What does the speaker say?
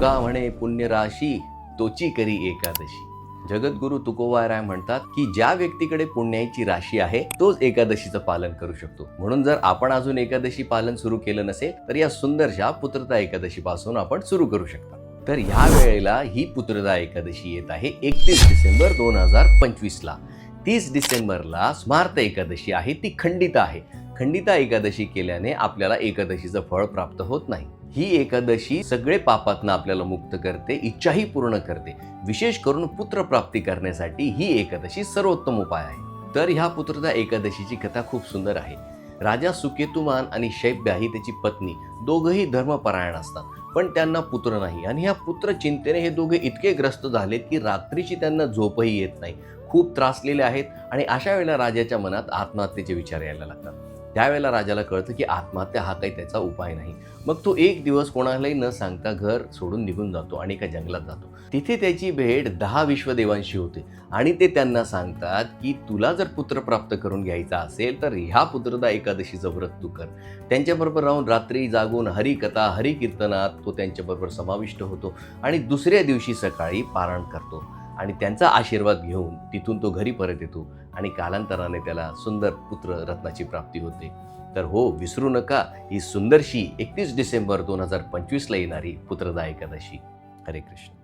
तुका म्हणे पुण्यराशी तोची करी एकादशी. जगद्गुरु तुकोबाराय म्हणतात की ज्या व्यक्तीकडे पुण्याची राशी आहे तोच एकादशीचं पालन करू शकतो. म्हणून जर आपण अजून एकादशी पालन सुरू केलं नसेल तर या सुंदरशा पुत्रता एकादशी पासून आपण सुरू करू शकता. तर ह्या वेळेला ही पुत्रदा एकादशी येत आहे एकतीस डिसेंबर दोन हजार पंचवीस ला तीस डिसेंबरला स्मार्त एकादशी आहे ती खंडित आहे. खंडिता एकादशी केल्याने आपल्याला एकादशीचं फळ प्राप्त होत नाही. ही एकादशी सगळे पापातनं आपल्याला मुक्त करते इच्छाही पूर्ण करते. विशेष करून पुत्र प्राप्ती करण्यासाठी ही एकादशी सर्वोत्तम उपाय आहे. तर ह्या पुत्रदा एकादशीची कथा खूप सुंदर आहे. राजा सुकेतुमान आणि शैब्या ही त्याची पत्नी दोघंही धर्मपरायण असतात. पण त्यांना पुत्र नाही आणि ह्या पुत्र चिंतेने हे दोघे इतके ग्रस्त झालेत की रात्रीची त्यांना झोपही येत नाही. खूप त्रासलेले आहेत आणि अशा वेळेला राजाच्या मनात आत्महत्येचे विचार यायला लागतात. त्यावेळेला राजाला कळतं की आत्महत्या हा काही त्याचा उपाय नाही. मग तो एक दिवस कोणालाही न सांगता घर सोडून निघून जातो आणि एका जंगलात जातो. तिथे त्याची भेट दहा विश्वदेवांशी होते आणि ते त्यांना सांगतात की तुला जर पुत्र प्राप्त करून घ्यायचा असेल तर ह्या पुत्रदा एकादशीचं व्रत तू कर. त्यांच्याबरोबर राहून रात्री जागून हरिकथा हरिकीर्तनात तो त्यांच्याबरोबर समाविष्ट होतो आणि दुसऱ्या दिवशी सकाळी पारण करतो. आणि त्यांचा आशीर्वाद घेऊन तिथून तो घरी परत येतो आणि कालांतराने त्याला सुंदर पुत्र रत्नाची प्राप्ती होते. तर हो विसरू नका ही सुंदरशी एकतीस डिसेंबर दोन हजार पंचवीसला येणारी पुत्रदा एकादशी हरे कृष्ण.